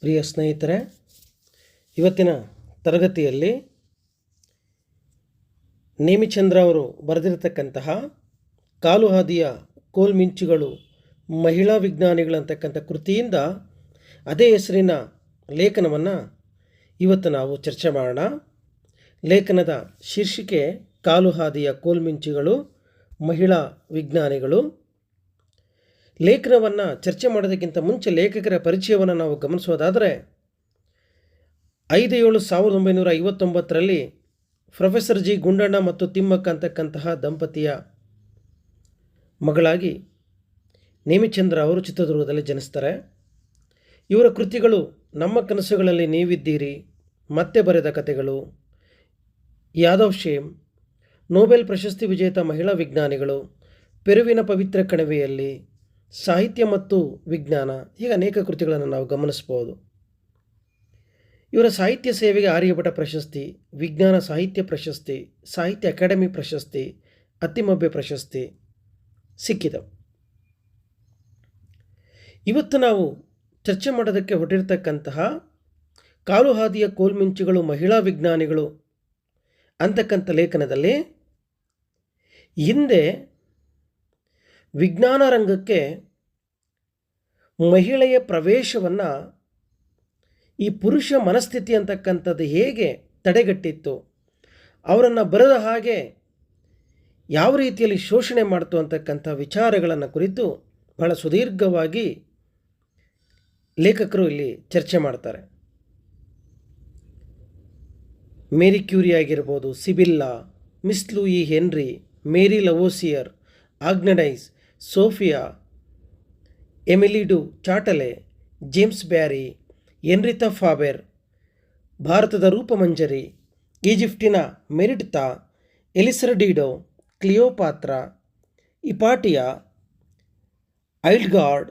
ಪ್ರಿಯ ಸ್ನೇಹಿತರೆ, ಇವತ್ತಿನ ತರಗತಿಯಲ್ಲಿ ನೇಮಿಚಂದ್ರ ಅವರು ಬರೆದಿರತಕ್ಕಂತಹ ಕಾಲು ಹಾದಿಯ ಕೋಲ್ಮಿಂಚುಗಳು ಮಹಿಳಾ ವಿಜ್ಞಾನಿಗಳಂತಕ್ಕಂಥ ಕೃತಿಯಿಂದ ಅದೇ ಹೆಸರಿನ ಲೇಖನವನ್ನು ಇವತ್ತು ನಾವು ಚರ್ಚೆ ಮಾಡೋಣ. ಲೇಖನದ ಶೀರ್ಷಿಕೆ ಕಾಲು ಹಾದಿಯ ಕೋಲ್ಮಿಂಚುಗಳು ಮಹಿಳಾ ವಿಜ್ಞಾನಿಗಳು. ಲೇಖನವನ್ನು ಚರ್ಚೆ ಮಾಡೋದಕ್ಕಿಂತ ಮುಂಚೆ ಲೇಖಕರ ಪರಿಚಯವನ್ನು ನಾವು ಗಮನಿಸೋದಾದರೆ ಐದು ಏಳು ಸಾವಿರದ ಒಂಬೈನೂರ ಐವತ್ತೊಂಬತ್ತರಲ್ಲಿ ಪ್ರೊಫೆಸರ್ ಜಿ ಗುಂಡಣ್ಣ ಮತ್ತು ತಿಮ್ಮಕ್ಕ ಅಂತಕ್ಕಂತಹ ದಂಪತಿಯ ಮಗಳಾಗಿ ನೇಮಿಚಂದ್ರ ಅವರು ಚಿತ್ರದುರ್ಗದಲ್ಲಿ ಜನಿಸ್ತಾರೆ. ಇವರ ಕೃತಿಗಳು ನಮ್ಮ ಕನಸುಗಳಲ್ಲಿ ನೀವಿದ್ದೀರಿ, ಮತ್ತೆ ಬರೆದ ಕಥೆಗಳು, ಯಾದವ್ ಶೇಮ್, ನೋಬೆಲ್ ಪ್ರಶಸ್ತಿ ವಿಜೇತ ಮಹಿಳಾ ವಿಜ್ಞಾನಿಗಳು, ಪೆರುವಿನ ಪವಿತ್ರ ಕಣಿವೆಯಲ್ಲಿ ಸಾಹಿತ್ಯ ಮತ್ತು ವಿಜ್ಞಾನ ಹೀಗೆ ಅನೇಕ ಕೃತಿಗಳನ್ನು ನಾವು ಗಮನಿಸ್ಬೋದು. ಇವರ ಸಾಹಿತ್ಯ ಸೇವೆಗೆ ಆರ್ಯಭಟ ಪ್ರಶಸ್ತಿ, ವಿಜ್ಞಾನ ಸಾಹಿತ್ಯ ಪ್ರಶಸ್ತಿ, ಸಾಹಿತ್ಯ ಅಕಾಡೆಮಿ ಪ್ರಶಸ್ತಿ, ಅತಿಮಭ್ಯ ಪ್ರಶಸ್ತಿ ಸಿಕ್ಕಿದವು ಇವತ್ತು ನಾವು ಚರ್ಚೆ ಮಾಡೋದಕ್ಕೆ ಹೊಟ್ಟಿರ್ತಕ್ಕಂತಹ ಕಾಲುಹಾದಿಯ ಕೋಲ್ಮಿಂಚುಗಳು, ಮಹಿಳಾ ವಿಜ್ಞಾನಿಗಳು ಅಂತಕ್ಕಂಥ ಲೇಖನದಲ್ಲಿ ಹಿಂದೆ ವಿಜ್ಞಾನ ರಂಗಕ್ಕೆ ಮಹಿಳೆಯ ಪ್ರವೇಶವನ್ನು ಈ ಪುರುಷ ಮನಸ್ಥಿತಿ ಅಂತಕ್ಕಂಥದ್ದು ಹೇಗೆ ತಡೆಗಟ್ಟಿತ್ತು, ಅವರನ್ನು ಬರದ ಹಾಗೆ ಯಾವ ರೀತಿಯಲ್ಲಿ ಶೋಷಣೆ ಮಾಡ್ತು ಅಂತಕ್ಕಂಥ ವಿಚಾರಗಳನ್ನು ಕುರಿತು ಬಹಳ ಸುದೀರ್ಘವಾಗಿ ಲೇಖಕರು ಇಲ್ಲಿ ಚರ್ಚೆ ಮಾಡ್ತಾರೆ. ಮೇರಿ ಕ್ಯೂರಿ ಆಗಿರ್ಬೋದು, Sibylla, Miss Louie Henry, Marie Lavoisier, Agnodice, Sophia Emilie du Chatelet, James Barry, Enriqueta Faber, ಭಾರತದ ರೂಪಮಂಜರಿ, ಈಜಿಪ್ಟಿನ ಮೆರಿಡ್ತಾ ಎಲಿಸರ್ಡಿಡೋ ಕ್ಲಿಯೋಪಾತ್ರ, ಇಪಾಟಿಯಾ ಐಲ್ಗಾರ್ಡ್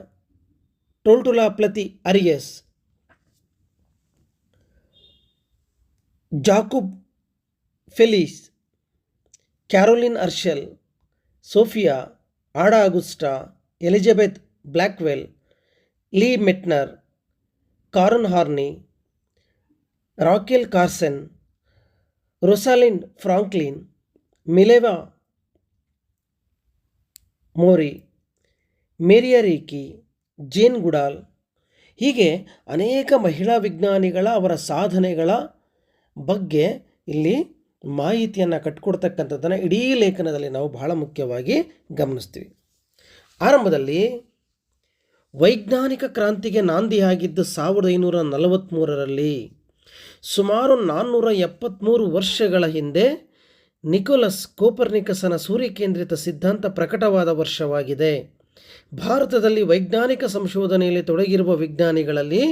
ಟೋಲ್ಟುಲಾ ಪ್ಲತಿ ಅರಿಯಸ್, Jacoba Felicie, Caroline Herschel, Sophia, Ada Augusta, Elizabeth Blackwell, Lise Meitner, Karen Horney, Rachel Carson Rosalind Franklin, Mileva Maric, Maria Reiche, Jane Goodall. ಹೀಗೆ ಅನೇಕ ಮಹಿಳಾ ವಿಜ್ಞಾನಿಗಳ ಅವರ ಸಾಧನೆಗಳ ಬಗ್ಗೆ ಇಲ್ಲಿ ಮಾಹಿತಿಯನ್ನು ಕಟ್ಕೊಡ್ತಕ್ಕಂಥದ್ದನ್ನು ಇಡೀ ಲೇಖನದಲ್ಲಿ ನಾವು ಬಹಳ ಮುಖ್ಯವಾಗಿ ಗಮನಿಸ್ತೀವಿ. ಆರಂಭದಲ್ಲಿ ವೈಜ್ಞಾನಿಕ ಕ್ರಾಂತಿಗೆ ನಾಂದಿಯಾಗಿದ್ದು ಸಾವಿರದ ಐನೂರ ನಲವತ್ತ್ಮೂರರಲ್ಲಿ ಸುಮಾರು ನಾನ್ನೂರ ಎಪ್ಪತ್ತ್ಮೂರು ವರ್ಷಗಳ ಹಿಂದೆ ನಿಕೋಲಸ್ ಕೋಪರ್ನಿಕಸನ ಸೂರ್ಯಕೇಂದ್ರಿತ ಸಿದ್ಧಾಂತ ಪ್ರಕಟವಾದ ವರ್ಷವಾಗಿದೆ. ಭಾರತದಲ್ಲಿ ವೈಜ್ಞಾನಿಕ ಸಂಶೋಧನೆಯಲ್ಲಿ ತೊಡಗಿರುವ ವಿಜ್ಞಾನಿಗಳಲ್ಲಿ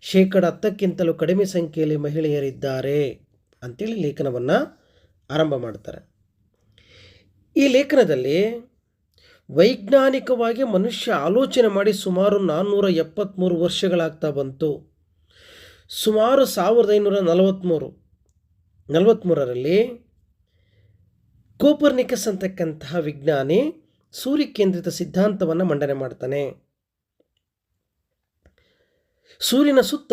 ಶೇಕಡ ಹತ್ತಕ್ಕಿಂತಲೂ ಕಡಿಮೆ ಸಂಖ್ಯೆಯಲ್ಲಿ ಮಹಿಳೆಯರಿದ್ದಾರೆ ಅಂತೇಳಿ ಲೇಖನವನ್ನು ಆರಂಭ ಮಾಡ್ತಾರೆ. ಈ ಲೇಖನದಲ್ಲಿ ವೈಜ್ಞಾನಿಕವಾಗಿ ಮನುಷ್ಯ ಆಲೋಚನೆ ಮಾಡಿ ಸುಮಾರು ನಾನ್ನೂರ ಎಪ್ಪತ್ತ್ಮೂರು ವರ್ಷಗಳಾಗ್ತಾ ಬಂತು. ಸುಮಾರು ಸಾವಿರದ ಐನೂರ ನಲವತ್ತ್ಮೂರು ನಲವತ್ತ್ಮೂರರಲ್ಲಿ ಕೋಪರ್ನಿಕಸ್ ಅಂತಕ್ಕಂತಹ ವಿಜ್ಞಾನಿ ಸೂರ್ಯ ಕೇಂದ್ರಿತ ಸಿದ್ಧಾಂತವನ್ನು ಮಂಡನೆ ಮಾಡ್ತಾನೆ. ಸೂರ್ಯನ ಸುತ್ತ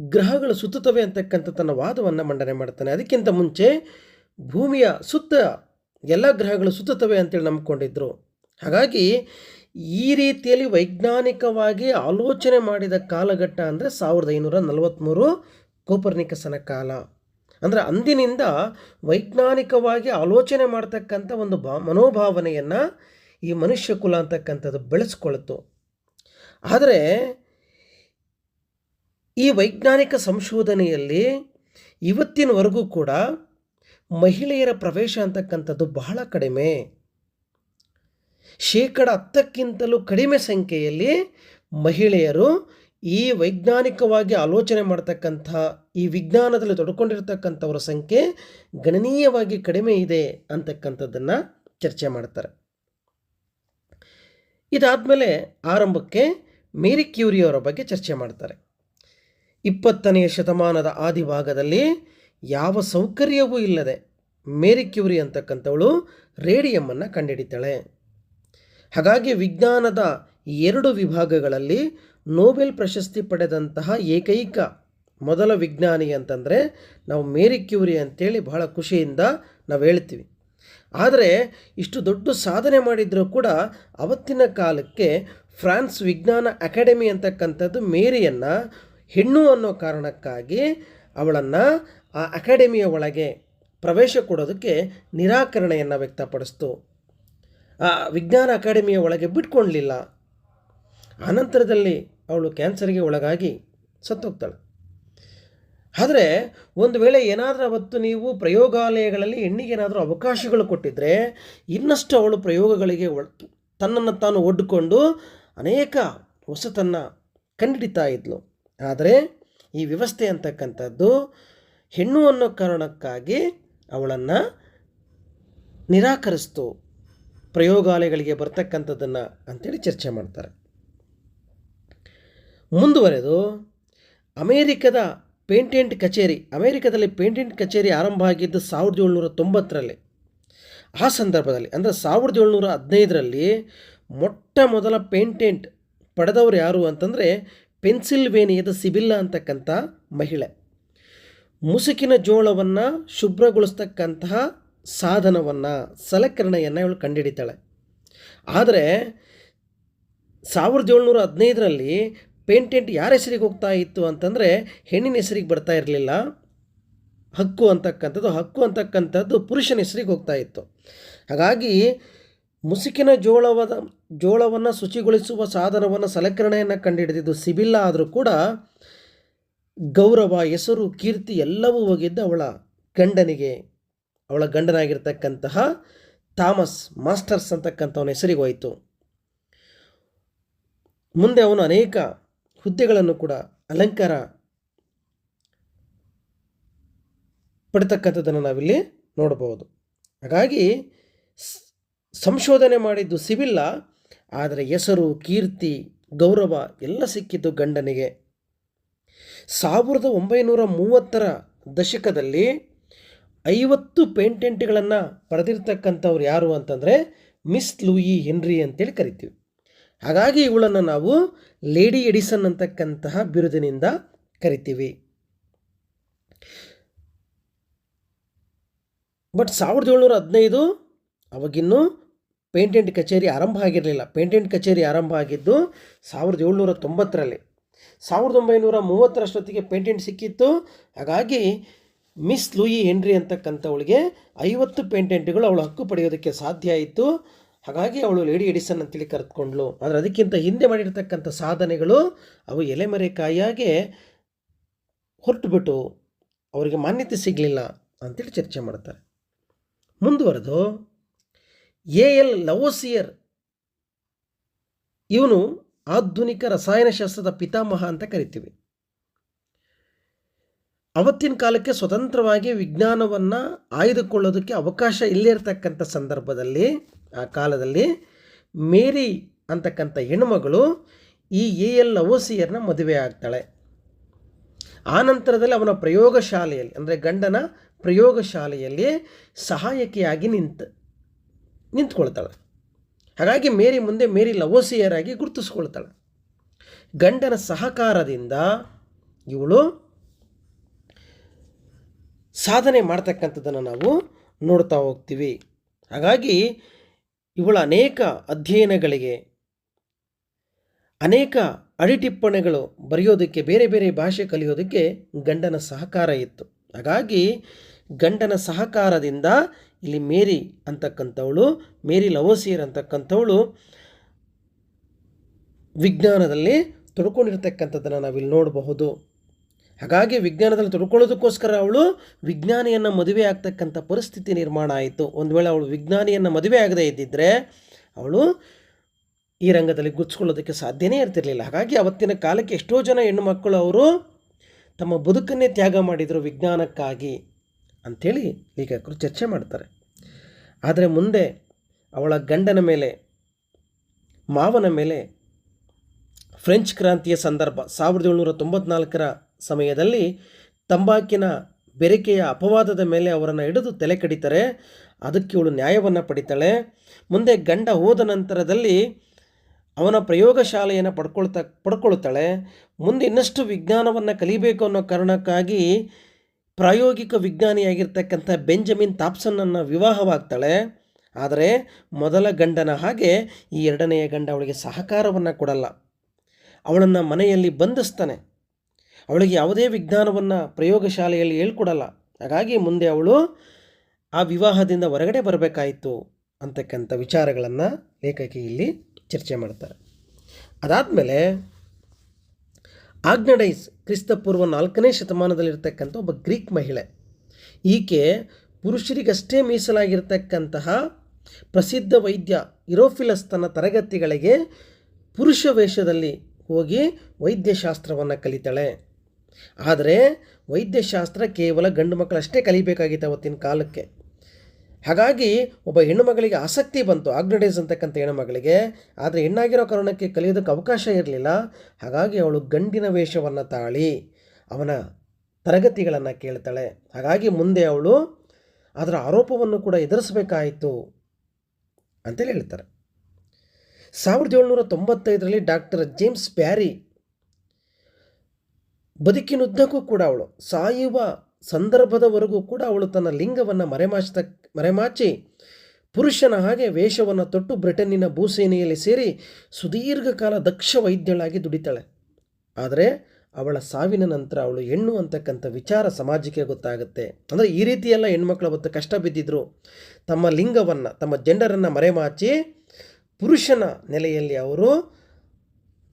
ಗ್ರಹಗಳು ಸುತ್ತುತ್ತವೆ ಅಂತಕ್ಕಂಥ ತನ್ನ ವಾದವನ್ನು ಮಂಡನೆ ಮಾಡ್ತಾನೆ. ಅದಕ್ಕಿಂತ ಮುಂಚೆ ಭೂಮಿಯ ಸುತ್ತ ಎಲ್ಲ ಗ್ರಹಗಳು ಸುತ್ತುತ್ತವೆ ಅಂತೇಳಿ ನಂಬ್ಕೊಂಡಿದ್ರು. ಹಾಗಾಗಿ ಈ ರೀತಿಯಲ್ಲಿ ವೈಜ್ಞಾನಿಕವಾಗಿ ಆಲೋಚನೆ ಮಾಡಿದ ಕಾಲಘಟ್ಟ ಅಂದರೆ ಸಾವಿರದ ಐನೂರ ನಲವತ್ತ್ಮೂರು ಕೋಪರ್ನಿಕಸನ ಕಾಲ. ಅಂದರೆ ಅಂದಿನಿಂದ ವೈಜ್ಞಾನಿಕವಾಗಿ ಆಲೋಚನೆ ಮಾಡ್ತಕ್ಕಂಥ ಒಂದು ಬಾ ಮನೋಭಾವನೆಯನ್ನು ಈ ಮನುಷ್ಯ ಕುಲ ಅಂತಕ್ಕಂಥದ್ದು ಬೆಳೆಸ್ಕೊಳ್ತು. ಆದರೆ ಈ ವೈಜ್ಞಾನಿಕ ಸಂಶೋಧನೆಯಲ್ಲಿ ಇವತ್ತಿನವರೆಗೂ ಕೂಡ ಮಹಿಳೆಯರ ಪ್ರವೇಶ ಅಂತಕ್ಕಂಥದ್ದು ಬಹಳ ಕಡಿಮೆ. ಶೇಕಡ ಹತ್ತಕ್ಕಿಂತಲೂ ಕಡಿಮೆ ಸಂಖ್ಯೆಯಲ್ಲಿ ಮಹಿಳೆಯರು ಈ ವೈಜ್ಞಾನಿಕವಾಗಿ ಆಲೋಚನೆ ಮಾಡ್ತಕ್ಕಂಥ, ಈ ವಿಜ್ಞಾನದಲ್ಲಿ ತೊಡ್ಕೊಂಡಿರ್ತಕ್ಕಂಥವ್ರ ಸಂಖ್ಯೆ ಗಣನೀಯವಾಗಿ ಕಡಿಮೆ ಇದೆ ಅಂತಕ್ಕಂಥದ್ದನ್ನು ಚರ್ಚೆ ಮಾಡ್ತಾರೆ. ಇದಾದಮೇಲೆ ಆರಂಭಕ್ಕೆ ಮೇರಿ ಕ್ಯೂರಿಯವರ ಬಗ್ಗೆ ಚರ್ಚೆ ಮಾಡ್ತಾರೆ. ಇಪ್ಪತ್ತನೆಯ ಶತಮಾನದ ಆದಿಭಾಗದಲ್ಲಿ ಯಾವ ಸೌಕರ್ಯವೂ ಇಲ್ಲದೆ ಮೇರಿ ಕ್ಯೂರಿ ಅಂತಕ್ಕಂಥವಳು ರೇಡಿಯಮ್ಮನ್ನು ಕಂಡುಹಿಡಿತಾಳೆ ಹಾಗಾಗಿ ವಿಜ್ಞಾನದ ಎರಡು ವಿಭಾಗಗಳಲ್ಲಿ ನೋಬೆಲ್ ಪ್ರಶಸ್ತಿ ಪಡೆದಂತಹ ಏಕೈಕ ಮೊದಲ ವಿಜ್ಞಾನಿ ಅಂತಂದರೆ ನಾವು ಮೇರಿ ಕ್ಯೂರಿ ಅಂತೇಳಿ ಬಹಳ ಖುಷಿಯಿಂದ ನಾವು ಹೇಳ್ತೀವಿ. ಆದರೆ ಇಷ್ಟು ದೊಡ್ಡ ಸಾಧನೆ ಮಾಡಿದರೂ ಕೂಡ ಅವತ್ತಿನ ಕಾಲಕ್ಕೆ ಫ್ರಾನ್ಸ್ ವಿಜ್ಞಾನ ಅಕಾಡೆಮಿ ಅಂತಕ್ಕಂಥದ್ದು ಮೇರಿಯನ್ನು ಹೆಣ್ಣು ಅನ್ನೋ ಕಾರಣಕ್ಕಾಗಿ ಅವಳನ್ನು ಆ ಅಕಾಡೆಮಿಯ ಒಳಗೆ ಪ್ರವೇಶ ಕೊಡೋದಕ್ಕೆ ನಿರಾಕರಣೆಯನ್ನು ವ್ಯಕ್ತಪಡಿಸ್ತು. ವಿಜ್ಞಾನ ಅಕಾಡೆಮಿಯ ಒಳಗೆ ಬಿಟ್ಕೊಳ್ಲಿಲ್ಲ. ಅನಂತರದಲ್ಲಿ ಅವಳು ಕ್ಯಾನ್ಸರ್ಗೆ ಒಳಗಾಗಿ ಸತ್ತೋಗ್ತಾಳೆ. ಆದರೆ ಒಂದು ವೇಳೆ ಏನಾದರೂ ಅವತ್ತು ನೀವು ಪ್ರಯೋಗಾಲಯಗಳಲ್ಲಿ ಹೆಣ್ಣಿಗೆ ಏನಾದರೂ ಅವಕಾಶಗಳು ಕೊಟ್ಟಿದ್ದರೆ ಇನ್ನಷ್ಟು ಅವಳು ಪ್ರಯೋಗಗಳಿಗೆ ತನ್ನನ್ನು ತಾನು ಒಡ್ಡಿಕೊಂಡು ಅನೇಕ ಹೊಸತನ್ನು ಕಂಡಿಡಿತಾ ಇದ್ಲು. ಆದರೆ ಈ ವ್ಯವಸ್ಥೆ ಅಂತಕ್ಕಂಥದ್ದು ಹೆಣ್ಣು ಅನ್ನೋ ಕಾರಣಕ್ಕಾಗಿ ಅವಳನ್ನು ನಿರಾಕರಿಸ್ತು. ಪ್ರಯೋಗಾಲಯಗಳಿಗೆ ಬರ್ತಕ್ಕಂಥದ್ದನ್ನು ಅಂತೇಳಿ ಚರ್ಚೆ ಮಾಡ್ತಾರೆ. ಮುಂದುವರೆದು ಅಮೇರಿಕದ ಪೇಂಟೆಂಟ್ ಕಚೇರಿ, ಅಮೇರಿಕದಲ್ಲಿ ಪೇಂಟೆಂಟ್ ಕಚೇರಿ ಆರಂಭ ಆಗಿದ್ದು ಸಾವಿರದ ಏಳ್ನೂರ ತೊಂಬತ್ತರಲ್ಲಿ. ಆ ಸಂದರ್ಭದಲ್ಲಿ, ಅಂದರೆ ಸಾವಿರದ ಏಳ್ನೂರ ಹದಿನೈದರಲ್ಲಿ ಮೊಟ್ಟ ಮೊದಲ ಪೇಂಟೆಂಟ್ ಪಡೆದವರು ಯಾರು ಅಂತಂದರೆ ಪೆನ್ಸಿಲ್ವೇನಿಯಾದ ಸಿಬಿಲ್ಲಾ ಅಂತಕ್ಕಂಥ ಮಹಿಳೆ. ಮುಸುಕಿನ ಜೋಳವನ್ನು ಶುಭ್ರಗೊಳಿಸ್ತಕ್ಕಂತಹ ಸಾಧನವನ್ನು, ಸಲಕರಣೆಯನ್ನು ಇವಳು ಕಂಡುಹಿಡಿತಾಳೆ ಆದರೆ ಸಾವಿರದ ಏಳ್ನೂರ ಹದಿನೈದರಲ್ಲಿ ಪೇಂಟೆಂಟ್ ಯಾರ ಹೆಸರಿಗೆ ಹೋಗ್ತಾ ಇತ್ತು ಅಂತಂದರೆ ಹೆಣ್ಣಿನ ಹೆಸರಿಗೆ ಬರ್ತಾ ಇರಲಿಲ್ಲ. ಹಕ್ಕು ಅಂತಕ್ಕಂಥದ್ದು ಹಕ್ಕು ಅಂತಕ್ಕಂಥದ್ದು ಪುರುಷನ ಹೆಸರಿಗೆ ಹೋಗ್ತಾ ಇತ್ತು. ಹಾಗಾಗಿ ಮುಸುಕಿನ ಜೋಳವದ, ಜೋಳವನ್ನು ಶುಚಿಗೊಳಿಸುವ ಸಾಧನವನ್ನು, ಸಲಕರಣೆಯನ್ನು ಕಂಡುಹಿಡಿದಿದ್ದು ಸಿಬಿಲ್ಲ ಆದರೂ ಕೂಡ ಗೌರವ, ಹೆಸರು, ಕೀರ್ತಿ ಎಲ್ಲವೂ ಹೋಗಿದ್ದು ಅವಳ ಗಂಡನಿಗೆ ಅವಳ ಗಂಡನಾಗಿರ್ತಕ್ಕಂತಹ ಥಾಮಸ್ ಮಾಸ್ಟರ್ಸ್ ಅಂತಕ್ಕಂಥವನ ಹೆಸರಿಗೆ ಹೋಯಿತು. ಮುಂದೆ ಅವನು ಅನೇಕ ಹುದ್ದೆಗಳನ್ನು ಕೂಡ ಅಲಂಕಾರ ಪಡ್ತಕ್ಕಂಥದ್ದನ್ನು ನಾವಿಲ್ಲಿ ನೋಡಬಹುದು. ಹಾಗಾಗಿ ಸಂಶೋಧನೆ ಮಾಡಿದ್ದು ಸಿವಿಲ್ಲ, ಆದರೆ ಹೆಸರು, ಕೀರ್ತಿ, ಗೌರವ ಎಲ್ಲ ಸಿಕ್ಕಿದ್ದು ಗಂಡನಿಗೆ. ಸಾವಿರದ ಒಂಬೈನೂರ ಮೂವತ್ತರ ದಶಕದಲ್ಲಿ ಐವತ್ತು ಪೇಂಟೆಂಟ್ಗಳನ್ನು ಪಡೆದಿರ್ತಕ್ಕಂಥವ್ರು ಯಾರು ಅಂತಂದರೆ ಮಿಸ್ ಲೂಯಿ ಹೆನ್ರಿ ಅಂತೇಳಿ ಕರಿತೀವಿ. ಹಾಗಾಗಿ ಇವಳನ್ನು ನಾವು ಲೇಡಿ ಎಡಿಸನ್ ಅಂತಕ್ಕಂತಹ ಬಿರುದಿನಿಂದ ಕರಿತೀವಿ. ಬಟ್ ಸಾವಿರದ ಏಳ್ನೂರ ಹದಿನೈದು ಅವಾಗಿನ್ನೂ ಪೇಂಟೆಂಟ್ ಕಚೇರಿ ಆರಂಭ ಆಗಿರಲಿಲ್ಲ. ಪೇಂಟೆಂಟ್ ಕಚೇರಿ ಆರಂಭ ಆಗಿದ್ದು ಸಾವಿರದ ಏಳ್ನೂರ ತೊಂಬತ್ತರಲ್ಲಿ. ಸಾವಿರದ ಒಂಬೈನೂರ ಮೂವತ್ತರಷ್ಟೊತ್ತಿಗೆ ಪೇಂಟೆಂಟ್ ಸಿಕ್ಕಿತ್ತು. ಹಾಗಾಗಿ ಮಿಸ್ ಲೂಯಿ ಹೆನ್ರಿ ಅಂತಕ್ಕಂಥವಳಿಗೆ ಐವತ್ತು ಪೇಂಟೆಂಟ್ಗಳು ಅವಳು ಹಕ್ಕು ಪಡೆಯೋದಕ್ಕೆ ಸಾಧ್ಯ ಆಯಿತು. ಹಾಗಾಗಿ ಅವಳು ಲೇಡಿ ಎಡಿಸನ್ ಅಂತೇಳಿ ಕರೆದುಕೊಂಡ್ಳು. ಆದರೆ ಅದಕ್ಕಿಂತ ಹಿಂದೆ ಮಾಡಿರ್ತಕ್ಕಂಥ ಸಾಧನೆಗಳು ಅವು ಎಲೆಮರೆಕಾಯಾಗೆ ಹೊರಟುಬಿಟ್ಟು ಅವರಿಗೆ ಮಾನ್ಯತೆ ಸಿಗಲಿಲ್ಲ ಅಂತೇಳಿ ಚರ್ಚೆ ಮಾಡ್ತಾರೆ. ಮುಂದುವರೆದು ಎ ಎಲ್ ಲವೋಸಿಯರ್ ಇವನು ಆಧುನಿಕ ರಸಾಯನಶಾಸ್ತ್ರದ ಪಿತಾಮಹ ಅಂತ ಕರಿತೀವಿ. ಅವತ್ತಿನ ಕಾಲಕ್ಕೆ ಸ್ವತಂತ್ರವಾಗಿ ವಿಜ್ಞಾನವನ್ನು ಆಯ್ದುಕೊಳ್ಳೋದಕ್ಕೆ ಅವಕಾಶ ಇಲ್ಲೇ ಇರತಕ್ಕಂಥ ಸಂದರ್ಭದಲ್ಲಿ, ಆ ಕಾಲದಲ್ಲಿ ಮೇರಿ ಅಂತಕ್ಕಂಥ ಹೆಣ್ಮಗಳು ಈ ಎ ಎಲ್ ಲವೋಸಿಯರ್ನ ಮದುವೆ ಆಗ್ತಾಳೆ. ಆ ನಂತರದಲ್ಲಿ ಅವನ ಪ್ರಯೋಗಶಾಲೆಯಲ್ಲಿ, ಅಂದರೆ ಗಂಡನ ಪ್ರಯೋಗಶಾಲೆಯಲ್ಲಿ ಸಹಾಯಕಿಯಾಗಿ ನಿಂತು, ನಿಂತ್ಕೊಳ್ತಾಳೆ. ಹಾಗಾಗಿ ಮೇರಿ ಮುಂದೆ ಮೇರಿ ಲವೋಸಿಯರಾಗಿ ಗುರುತಿಸ್ಕೊಳ್ತಾಳೆ. ಗಂಡನ ಸಹಕಾರದಿಂದ ಇವಳು ಸಾಧನೆ ಮಾಡ್ತಕ್ಕಂಥದ್ದನ್ನು ನಾವು ನೋಡ್ತಾ ಹೋಗ್ತೀವಿ. ಹಾಗಾಗಿ ಇವಳ ಅನೇಕ ಅಧ್ಯಯನಗಳಿಗೆ, ಅನೇಕ ಅಡಿಟಿಪ್ಪಣಿಗಳು ಬರೆಯೋದಕ್ಕೆ, ಬೇರೆ ಬೇರೆ ಭಾಷೆ ಕಲಿಯೋದಕ್ಕೆ ಗಂಡನ ಸಹಕಾರ ಇತ್ತು. ಹಾಗಾಗಿ ಗಂಡನ ಸಹಕಾರದಿಂದ ಇಲ್ಲಿ ಮೇರಿ ಅಂತಕ್ಕಂಥವಳು, ಮೇರಿ ಲವೋಸಿಯರ್ ಅಂತಕ್ಕಂಥವಳು ವಿಜ್ಞಾನದಲ್ಲಿ ತೊಡ್ಕೊಂಡಿರ್ತಕ್ಕಂಥದ್ದನ್ನು ನಾವಿಲ್ಲಿ ನೋಡಬಹುದು. ಹಾಗಾಗಿ ವಿಜ್ಞಾನದಲ್ಲಿ ತೊಡ್ಕೊಳ್ಳೋದಕ್ಕೋಸ್ಕರ ಅವಳು ವಿಜ್ಞಾನಿಯನ್ನು ಮದುವೆ ಆಗ್ತಕ್ಕಂಥ ಪರಿಸ್ಥಿತಿ ನಿರ್ಮಾಣ ಆಯಿತು. ಒಂದು ವೇಳೆ ಅವಳು ವಿಜ್ಞಾನಿಯನ್ನು ಮದುವೆ ಆಗದೇ ಇದ್ದಿದ್ದರೆ ಅವಳು ಈ ರಂಗದಲ್ಲಿ ಗುರ್ಸ್ಕೊಳ್ಳೋದಕ್ಕೆ ಸಾಧ್ಯನೇ ಇರ್ತಿರಲಿಲ್ಲ. ಹಾಗಾಗಿ ಅವತ್ತಿನ ಕಾಲಕ್ಕೆ ಎಷ್ಟೋ ಜನ ಹೆಣ್ಣು ಮಕ್ಕಳು ಅವರು ತಮ್ಮ ಬದುಕನ್ನೇ ತ್ಯಾಗ ಮಾಡಿದರು ವಿಜ್ಞಾನಕ್ಕಾಗಿ ಅಂಥೇಳಿ ಲೇಖಕರು ಚರ್ಚೆ ಮಾಡ್ತಾರೆ. ಆದರೆ ಮುಂದೆ ಅವಳ ಗಂಡನ ಮೇಲೆ, ಮಾವನ ಮೇಲೆ ಫ್ರೆಂಚ್ ಕ್ರಾಂತಿಯ ಸಂದರ್ಭ ಸಾವಿರದ ಏಳ್ನೂರ ತೊಂಬತ್ನಾಲ್ಕರ ಸಮಯದಲ್ಲಿ ತಂಬಾಕಿನ ಬೆರಿಕೆಯ ಅಪವಾದದ ಮೇಲೆ ಅವರನ್ನು ಹಿಡಿದು ತಲೆ ಕಡಿತಾರೆ, ಅದಕ್ಕೆ ಇವಳು ನ್ಯಾಯವನ್ನು ಪಡಿತಾಳೆ. ಮುಂದೆ ಗಂಡ ಹೋದ ನಂತರದಲ್ಲಿ ಅವನ ಪ್ರಯೋಗಶಾಲೆಯನ್ನು ಪಡ್ಕೊಳ್ತಾ, ಪಡ್ಕೊಳ್ತಾಳೆ. ಮುಂದೆ ಇನ್ನಷ್ಟು ವಿಜ್ಞಾನವನ್ನು ಕಲಿಬೇಕು ಅನ್ನೋ ಕಾರಣಕ್ಕಾಗಿ ಪ್ರಾಯೋಗಿಕ ವಿಜ್ಞಾನಿಯಾಗಿರ್ತಕ್ಕಂಥ ಬೆಂಜಮಿನ್ ತಾಪ್ಸನ್ನನ್ನು ವಿವಾಹವಾಗ್ತಾಳೆ. ಆದರೆ ಮೊದಲ ಗಂಡನ ಹಾಗೆ ಈ ಎರಡನೆಯ ಗಂಡ ಅವಳಿಗೆ ಸಹಕಾರವನ್ನು ಕೊಡಲ್ಲ. ಅವಳನ್ನು ಮನೆಯಲ್ಲಿ ಬಂಧಿಸ್ತಾನೆ. ಅವಳಿಗೆ ಯಾವುದೇ ವಿಜ್ಞಾನವನ್ನು ಪ್ರಯೋಗಶಾಲೆಯಲ್ಲಿ ಹೇಳ್ಕೊಡಲ್ಲ. ಹಾಗಾಗಿ ಮುಂದೆ ಅವಳು ಆ ವಿವಾಹದಿಂದ ಹೊರಗಡೆ ಬರಬೇಕಾಯಿತು ಅಂತಕ್ಕಂಥ ವಿಚಾರಗಳನ್ನು ಲೇಖಕಿ ಇಲ್ಲಿ ಚರ್ಚೆ ಮಾಡ್ತಾರೆ. ಅದಾದಮೇಲೆ ಆಗ್ನಡೈಸ್ ಕ್ರಿಸ್ತಪೂರ್ವ ನಾಲ್ಕನೇ ಶತಮಾನದಲ್ಲಿರ್ತಕ್ಕಂಥ ಒಬ್ಬ ಗ್ರೀಕ್ ಮಹಿಳೆ. ಈಕೆ ಪುರುಷರಿಗಷ್ಟೇ ಮೀಸಲಾಗಿರ್ತಕ್ಕಂತಹ ಪ್ರಸಿದ್ಧ ವೈದ್ಯ ಇರೋಫಿಲಸ್ ತನ್ನ ತರಗತಿಗಳಿಗೆ ಪುರುಷ ವೇಷದಲ್ಲಿ ಹೋಗಿ ವೈದ್ಯಶಾಸ್ತ್ರವನ್ನು ಕಲಿತಾಳೆ. ಆದರೆ ವೈದ್ಯಶಾಸ್ತ್ರ ಕೇವಲ ಗಂಡು ಮಕ್ಕಳಷ್ಟೇ ಕಲಿಬೇಕಾಗಿತ್ತು ಅವತ್ತಿನ ಕಾಲಕ್ಕೆ. ಹಾಗಾಗಿ ಒಬ್ಬ ಹೆಣ್ಣುಮಗಳಿಗೆ ಆಸಕ್ತಿ ಬಂತು ಆಗ್ನಡೇಸ್ ಅಂತಕ್ಕಂಥ ಹೆಣ್ಣುಮಗಳಿಗೆ ಆದರೆ ಹೆಣ್ಣಾಗಿರೋ ಕಾರಣಕ್ಕೆ ಕಲಿಯೋದಕ್ಕೆ ಅವಕಾಶ ಇರಲಿಲ್ಲ. ಹಾಗಾಗಿ ಅವಳು ಗಂಡಿನ ವೇಷವನ್ನು ತಾಳಿ ಅವನ ತರಗತಿಗಳನ್ನು ಕೇಳ್ತಾಳೆ. ಹಾಗಾಗಿ ಮುಂದೆ ಅವಳು ಅದರ ಆರೋಪವನ್ನು ಕೂಡ ಎದುರಿಸಬೇಕಾಯಿತು ಅಂತೇಳಿ ಹೇಳ್ತಾರೆ. ಸಾವಿರದ ಏಳ್ನೂರ ತೊಂಬತ್ತೈದರಲ್ಲಿ ಡಾಕ್ಟರ್ ಜೇಮ್ಸ್ ಪ್ಯಾರಿ ಬದುಕಿನುದ್ದಕ್ಕೂ ಕೂಡ ಅವಳು, ಸಾಯುವ ಸಂದರ್ಭದವರೆಗೂ ಕೂಡ ಅವಳು ತನ್ನ ಲಿಂಗವನ್ನು ಮರೆಮಾಚ್ತ, ಮರೆಮಾಚಿ ಪುರುಷನ ಹಾಗೆ ವೇಷವನ್ನು ತೊಟ್ಟು ಬ್ರಿಟನ್ನಿನ ಭೂಸೇನೆಯಲ್ಲಿ ಸೇರಿ ಸುದೀರ್ಘ ಕಾಲ ದಕ್ಷ ವೈದ್ಯಳಾಗಿ ದುಡಿತಾಳೆ. ಆದರೆ ಅವಳ ಸಾವಿನ ನಂತರ ಅವಳು ಹೆಣ್ಣು ಅಂತಕ್ಕಂಥ ವಿಚಾರ ಸಮಾಜಕ್ಕೆ ಗೊತ್ತಾಗುತ್ತೆ. ಅಂದರೆ ಈ ರೀತಿಯೆಲ್ಲ ಹೆಣ್ಮಕ್ಳು ಅವತ್ತು ಕಷ್ಟ ಬಿದ್ದಿದ್ರು. ತಮ್ಮ ಲಿಂಗವನ್ನು, ತಮ್ಮ ಜೆಂಡರನ್ನು ಮರೆಮಾಚಿ ಪುರುಷನ ನೆಲೆಯಲ್ಲಿ ಅವರು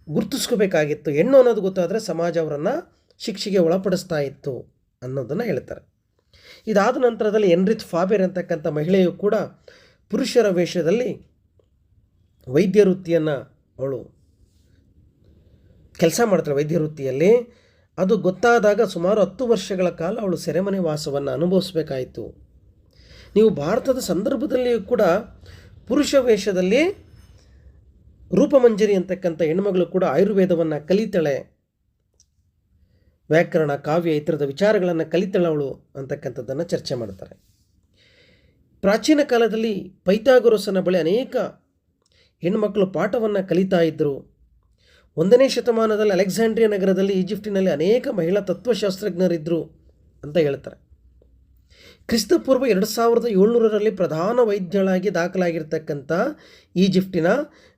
ಗುರುತಿಸ್ಕೋಬೇಕಾಗಿತ್ತು. ಹೆಣ್ಣು ಅನ್ನೋದು ಗೊತ್ತಾದರೆ ಸಮಾಜ ಅವರನ್ನು ಶಿಕ್ಷೆಗೆ ಒಳಪಡಿಸ್ತಾ ಇತ್ತು ಅನ್ನೋದನ್ನು ಹೇಳ್ತಾರೆ. ಇದಾದ ನಂತರದಲ್ಲಿ ಎನ್ರಿತ್ ಫಾಬೇರ್ ಅಂತಕ್ಕಂಥ ಮಹಿಳೆಯು ಕೂಡ ಪುರುಷರ ವೇಷದಲ್ಲಿ ವೈದ್ಯ ವೃತ್ತಿಯನ್ನು ಅವಳು ಕೆಲಸ ಮಾಡ್ತಾಳೆ ವೈದ್ಯ ವೃತ್ತಿಯಲ್ಲಿ ಅದು ಗೊತ್ತಾದಾಗ ಸುಮಾರು ಹತ್ತು ವರ್ಷಗಳ ಕಾಲ ಅವಳು ಸೆರೆಮನೆ ವಾಸವನ್ನು ಅನುಭವಿಸಬೇಕಾಯಿತು. ನೀವು ಭಾರತದ ಸಂದರ್ಭದಲ್ಲಿಯೂ ಕೂಡ ಪುರುಷ ವೇಷದಲ್ಲಿ ರೂಪಮಂಜರಿ ಅಂತಕ್ಕಂಥ ಹೆಣ್ಮಗಳು ಕೂಡ ಆಯುರ್ವೇದವನ್ನು ಕಲಿತಾಳೆ. ವ್ಯಾಕರಣ, ಕಾವ್ಯ ಇತರದ ವಿಚಾರಗಳನ್ನು ಕಲಿತಾಳವಳು ಅಂತಕ್ಕಂಥದ್ದನ್ನು ಚರ್ಚೆ ಮಾಡ್ತಾರೆ. ಪ್ರಾಚೀನ ಕಾಲದಲ್ಲಿ ಪೈಥಾಗೊರಸನ ಬಳಿ ಅನೇಕ ಹೆಣ್ಮಕ್ಕಳು ಪಾಠವನ್ನು ಕಲಿತಾ ಇದ್ದರು ಒಂದನೇ ಶತಮಾನದಲ್ಲಿ ಅಲೆಕ್ಸಾಂಡ್ರಿಯಾ ನಗರದಲ್ಲಿ ಈಜಿಪ್ಟಿನಲ್ಲಿ ಅನೇಕ ಮಹಿಳಾ ತತ್ವಶಾಸ್ತ್ರಜ್ಞರಿದ್ದರು ಅಂತ ಹೇಳ್ತಾರೆ. ಕ್ರಿಸ್ತಪೂರ್ವ ಎರಡು ಸಾವಿರದ ಏಳ್ನೂರರಲ್ಲಿ ಪ್ರಧಾನ ವೈದ್ಯಳಾಗಿ ದಾಖಲಾಗಿರ್ತಕ್ಕಂಥ ಈಜಿಪ್ಟಿನ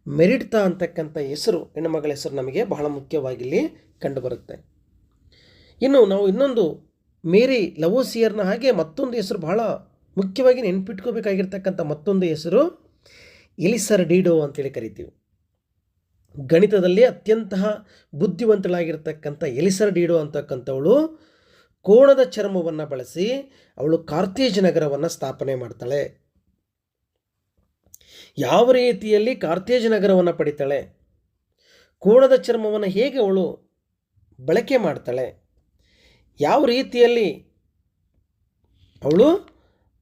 ಮೆರಿಟ್ತಾ ಅಂತಕ್ಕಂಥ ಹೆಸರು ಹೆಣ್ಣುಮಗಳ ಹೆಸರು ನಮಗೆ ಬಹಳ ಮುಖ್ಯವಾಗಿ ಇಲ್ಲಿ ಕಂಡುಬರುತ್ತೆ. ಇನ್ನು ನಾವು ಇನ್ನೊಂದು ಮೇರಿ ಲವೋಸಿಯರ್ನ ಹಾಗೆ ಮತ್ತೊಂದು ಹೆಸರು ಬಹಳ ಮುಖ್ಯವಾಗಿ ನೆನ್ಪಿಟ್ಕೋಬೇಕಾಗಿರ್ತಕ್ಕಂಥ ಮತ್ತೊಂದು ಹೆಸರು ಎಲಿಸರ್ ಡೀಡೋ ಅಂತೇಳಿ ಕರಿತೀವಿ. ಗಣಿತದಲ್ಲಿ ಅತ್ಯಂತ ಬುದ್ಧಿವಂತಳಾಗಿರ್ತಕ್ಕಂಥ ಎಲಿಸರ್ ಡೀಡೋ ಅಂತಕ್ಕಂಥವಳು ಕೋಣದ ಚರ್ಮವನ್ನು ಬಳಸಿ ಅವಳು ಕಾರ್ತೇಜ್ ನಗರವನ್ನು ಸ್ಥಾಪನೆ ಮಾಡ್ತಾಳೆ. ಯಾವ ರೀತಿಯಲ್ಲಿ ಕಾರ್ತೇಜ್ ನಗರವನ್ನು ಪಡಿತಾಳೆ? ಕೋಣದ ಚರ್ಮವನ್ನು ಹೇಗೆ ಅವಳು ಬಳಕೆ ಮಾಡ್ತಾಳೆ? ಯಾವ ರೀತಿಯಲ್ಲಿ ಅವಳು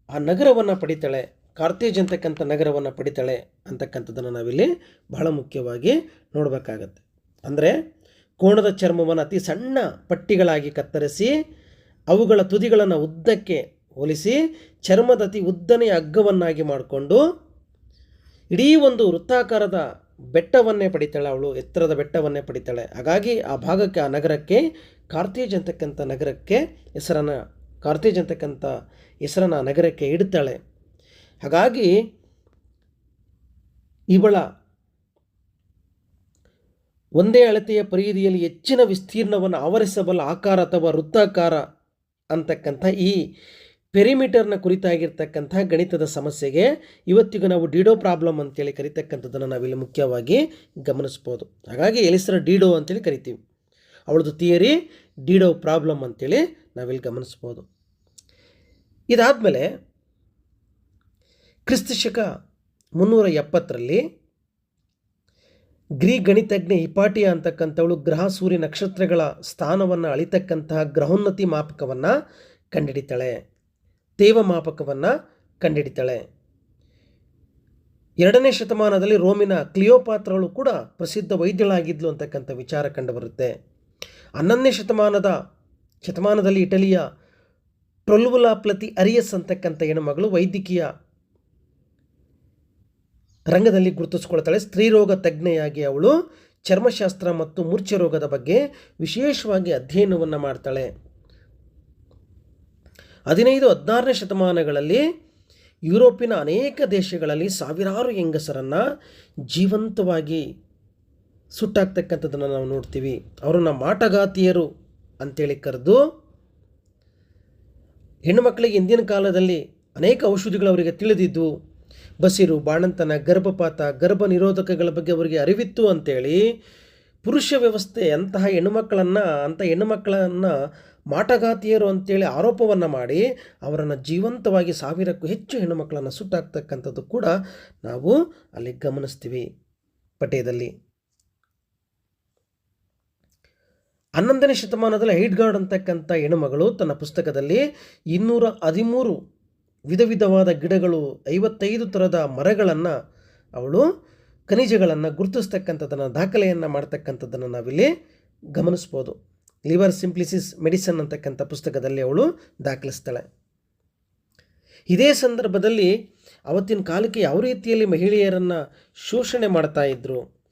ಆ ನಗರವನ್ನು ಪಡಿತಾಳೆ? ಕಾರ್ತೇಜ್ ಅಂತಕ್ಕಂಥ ನಗರವನ್ನು ಪಡಿತಾಳೆ ಅಂತಕ್ಕಂಥದ್ದನ್ನು ನಾವಿಲ್ಲಿ ಬಹಳ ಮುಖ್ಯವಾಗಿ ನೋಡಬೇಕಾಗತ್ತೆ. ಅಂದರೆ ಕೋಣದ ಚರ್ಮವನ್ನು ಅತಿ ಸಣ್ಣ ಪಟ್ಟಿಗಳಾಗಿ ಕತ್ತರಿಸಿ ಅವುಗಳ ತುದಿಗಳನ್ನು ಉದ್ದಕ್ಕೆ ಹೋಲಿಸಿ ಚರ್ಮದ ಅತಿ ಉದ್ದನೆಯ ಹಗ್ಗವನ್ನಾಗಿ ಮಾಡಿಕೊಂಡು ಇಡೀ ಒಂದು ವೃತ್ತಾಕಾರದ ಬೆಟ್ಟವನ್ನೇ ಪಡಿತಾಳೆ ಅವಳು, ಎತ್ತರದ ಬೆಟ್ಟವನ್ನೇ ಪಡಿತಾಳೆ. ಹಾಗಾಗಿ ಆ ಭಾಗಕ್ಕೆ, ಆ ನಗರಕ್ಕೆ, ಕಾರ್ತೇಜ್ ಅಂತಕ್ಕಂಥ ನಗರಕ್ಕೆ ಹೆಸರನ್ನು, ಕಾರ್ತೇಜ್ ಅಂತಕ್ಕಂಥ ಹೆಸರನ್ನು ನಗರಕ್ಕೆ ಇಡ್ತಾಳೆ. ಹಾಗಾಗಿ ಇವಳ ಒಂದೇ ಅಳತೆಯ ಪರಿಧಿಯಲ್ಲಿ ಹೆಚ್ಚಿನ ವಿಸ್ತೀರ್ಣವನ್ನು ಆವರಿಸಬಲ್ಲ ಆಕಾರ ಅಥವಾ ವೃತ್ತಾಕಾರ ಅಂತಕ್ಕಂಥ ಈ ಪೆರಿಮೀಟರ್ನ ಕುರಿತಾಗಿರ್ತಕ್ಕಂಥ ಗಣಿತದ ಸಮಸ್ಯೆಗೆ ಇವತ್ತಿಗೂ ನಾವು ಡಿಡೋ ಪ್ರಾಬ್ಲಮ್ ಅಂತೇಳಿ ಕರಿತಕ್ಕಂಥದ್ದನ್ನು ನಾವಿಲ್ಲಿ ಮುಖ್ಯವಾಗಿ ಗಮನಿಸ್ಬೋದು. ಹಾಗಾಗಿ ಎಲಿಸರ ಡಿಡೋ ಅಂತೇಳಿ ಕರಿತೀವಿ. ಅವಳದು ಥಿಯರಿ ಡಿಡೋ ಪ್ರಾಬ್ಲಮ್ ಅಂತೇಳಿ ನಾವಿಲ್ಲಿ ಗಮನಿಸ್ಬೋದು. ಇದಾದಮೇಲೆ ಕ್ರಿಸ್ತಶಕ ಮುನ್ನೂರ ಎಪ್ಪತ್ತರಲ್ಲಿ ಗ್ರೀಕ್ ಗಣಿತಜ್ಞೆ ಇಪಾಟಿಯ ಅಂತಕ್ಕಂಥವಳು ಗ್ರಹ, ಸೂರ್ಯ ನಕ್ಷತ್ರಗಳ ಸ್ಥಾನವನ್ನು ಅಳಿತಕ್ಕಂತಹ ಗ್ರಹೋನ್ನತಿ ಮಾಪಕವನ್ನು ಕಂಡಿಡಿತಾಳೆ. ತೇವ ಮಾಪಕವನ್ನು ಕಂಡಿಡಿತಾಳೆ. ಎರಡನೇ ಶತಮಾನದಲ್ಲಿ ರೋಮಿನ ಕ್ಲಿಯೋಪಾತ್ರಗಳು ಕೂಡ ಪ್ರಸಿದ್ಧ ವೈದ್ಯಳಾಗಿದ್ಲು ಅಂತಕ್ಕಂಥ ವಿಚಾರ ಕಂಡುಬರುತ್ತೆ. ಹನ್ನೊಂದನೇ ಶತಮಾನದ, ಶತಮಾನದಲ್ಲಿ ಇಟಲಿಯ ಟ್ರೊಲ್ವುಲಾಪ್ಲತಿ ಅರಿಯಸ್ ಅಂತಕ್ಕಂಥ ಹೆಣ್ಣುಮಗಳು ವೈದ್ಯಕೀಯ ರಂಗದಲ್ಲಿ ಗುರುತಿಸ್ಕೊಳ್ತಾಳೆ. ಸ್ತ್ರೀರೋಗ ತಜ್ಞೆಯಾಗಿ ಅವಳು. ಚರ್ಮಶಾಸ್ತ್ರ ಮತ್ತು ಮೂರ್ಛೆ ರೋಗದ ಬಗ್ಗೆ ವಿಶೇಷವಾಗಿ ಅಧ್ಯಯನವನ್ನು ಮಾಡ್ತಾಳೆ. ಹದಿನೈದು, ಹದಿನಾರನೇ ಶತಮಾನಗಳಲ್ಲಿ ಯುರೋಪಿನ ಅನೇಕ ದೇಶಗಳಲ್ಲಿ ಸಾವಿರಾರು ಹೆಂಗಸರನ್ನು ಜೀವಂತವಾಗಿ ಸುಟ್ಟಾಕ್ತಕ್ಕಂಥದ್ದನ್ನು ನಾವು ನೋಡ್ತೀವಿ. ಅವರನ್ನು ಮಾಟಗಾತಿಯರು ಅಂತೇಳಿ ಕರೆದು ಹೆಣ್ಣುಮಕ್ಕಳಿಗೆ ಹಿಂದಿನ ಕಾಲದಲ್ಲಿ ಅನೇಕ ಔಷಧಿಗಳು ಅವರಿಗೆ ತಿಳಿದಿದ್ದು ಬಸಿರು ಬಾಣಂತನ ಗರ್ಭಪಾತ ಗರ್ಭ ನಿರೋಧಕಗಳ ಬಗ್ಗೆ ಅವರಿಗೆ ಅರಿವಿತ್ತು ಅಂತೇಳಿ ಪುರುಷ ವ್ಯವಸ್ಥೆ ಅಂತಹ ಹೆಣ್ಣುಮಕ್ಕಳನ್ನು ಅಂಥ ಹೆಣ್ಣುಮಕ್ಕಳನ್ನು ಮಾಟಗಾತಿಯರು ಅಂತೇಳಿ ಆರೋಪವನ್ನು ಮಾಡಿ ಅವರನ್ನು ಜೀವಂತವಾಗಿ ಸಾವಿರಕ್ಕೂ ಹೆಚ್ಚು ಹೆಣ್ಣುಮಕ್ಕಳನ್ನು ಸುಟ್ಟಾಕ್ತಕ್ಕಂಥದ್ದು ಕೂಡ ನಾವು ಅಲ್ಲಿ ಗಮನಿಸ್ತೀವಿ ಪಠ್ಯದಲ್ಲಿ. ಹನ್ನೊಂದನೇ ಶತಮಾನದಲ್ಲಿ ಹೈಡ್ಗಾರ್ಡ್ ಅಂತಕ್ಕಂಥ ಹೆಣ್ಣುಮಗಳು ತನ್ನ ಪುಸ್ತಕದಲ್ಲಿ ಇನ್ನೂರ ಹದಿಮೂರು ವಿಧ ವಿಧವಾದ ಗಿಡಗಳು ಐವತ್ತೈದು ಥರದ ಮರಗಳನ್ನು ಅವಳು ಖನಿಜಗಳನ್ನು ಗುರುತಿಸ್ತಕ್ಕಂಥದ್ದನ್ನು, ದಾಖಲೆಯನ್ನು ಮಾಡ್ತಕ್ಕಂಥದ್ದನ್ನು ನಾವಿಲ್ಲಿ ಗಮನಿಸ್ಬೋದು. ಲಿವರ್ ಸಿಂಪ್ಲಿಸಿಸ್ ಮೆಡಿಸನ್ ಅಂತಕ್ಕಂಥ ಪುಸ್ತಕದಲ್ಲಿ ಅವಳು ದಾಖಲಿಸ್ತಾಳೆ. ಇದೇ ಸಂದರ್ಭದಲ್ಲಿ ಅವತ್ತಿನ ಕಾಲಕ್ಕೆ ಯಾವ ರೀತಿಯಲ್ಲಿ ಮಹಿಳೆಯರನ್ನು ಶೋಷಣೆ ಮಾಡ್ತಾ ಇದ್ದರು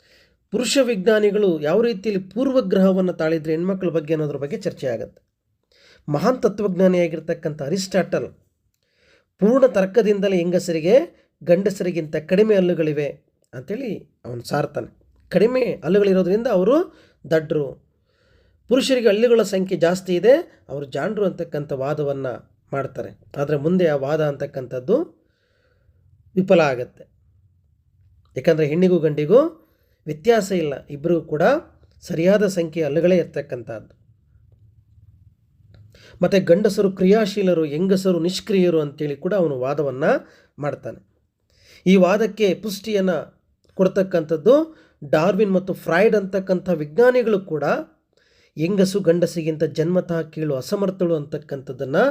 ಪುರುಷ ವಿಜ್ಞಾನಿಗಳು ಯಾವ ರೀತಿಯಲ್ಲಿ ಪೂರ್ವಗ್ರಹವನ್ನು ತಾಳಿದ್ರೆ, ಹೆಣ್ಮಕ್ಳ ಬಗ್ಗೆ ಅನ್ನೋದ್ರ ಬಗ್ಗೆ ಚರ್ಚೆ ಆಗುತ್ತೆ. ಮಹಾನ್ ತತ್ವಜ್ಞಾನಿಯಾಗಿರ್ತಕ್ಕಂಥ ಅರಿಸ್ಟಾಟಲ್ ಪೂರ್ಣ ತರ್ಕದಿಂದಲೇ ಹೆಂಗಸರಿಗೆ ಗಂಡಸರಿಗಿಂತ ಕಡಿಮೆ ಹಲ್ಲುಗಳಿವೆ ಅಂಥೇಳಿ ಅವನು ಸಾರ್ತಾನೆ. ಕಡಿಮೆ ಹಲ್ಲುಗಳಿರೋದ್ರಿಂದ ಅವರು ದಡ್ರು. ಪುರುಷರಿಗೆ ಹಳ್ಳಿಗಳ ಸಂಖ್ಯೆ ಜಾಸ್ತಿ ಇದೆ, ಅವರು ಜಾಣರು ಅಂತಕ್ಕಂಥ ವಾದವನ್ನು ಮಾಡ್ತಾರೆ. ಆದರೆ ಮುಂದೆ ಆ ವಾದ ಅಂತಕ್ಕಂಥದ್ದು ವಿಫಲ ಆಗತ್ತೆ. ಯಾಕಂದರೆ ಹೆಣ್ಣಿಗೂ ಗಂಡಿಗೂ ವ್ಯತ್ಯಾಸ ಇಲ್ಲ ಇಬ್ಬರಿಗೂ ಕೂಡ ಸರಿಯಾದ ಸಂಖ್ಯೆ ಹಲ್ಲುಗಳೇ ಇರ್ತಕ್ಕಂಥದ್ದು. ಮತ್ತು ಗಂಡಸರು ಕ್ರಿಯಾಶೀಲರು, ಹೆಂಗಸರು ನಿಷ್ಕ್ರಿಯರು ಅಂತೇಳಿ ಕೂಡ ಅವನು ವಾದವನ್ನು ಮಾಡ್ತಾನೆ. ಈ ವಾದಕ್ಕೆ ಪುಷ್ಟಿಯನ್ನು ಕೊಡ್ತಕ್ಕಂಥದ್ದು ಡಾರ್ವಿನ್ ಮತ್ತು ಫ್ರಾಯ್ಡ್ ಅಂತಕ್ಕಂಥ ವಿಜ್ಞಾನಿಗಳು ಕೂಡ ಹೆಂಗಸು ಗಂಡಸಿಗಿಂತ ಜನ್ಮತಃ ಕೀಳು ಅಸಮರ್ಥಳು ಅಂತಕ್ಕಂಥದ್ದನ್ನು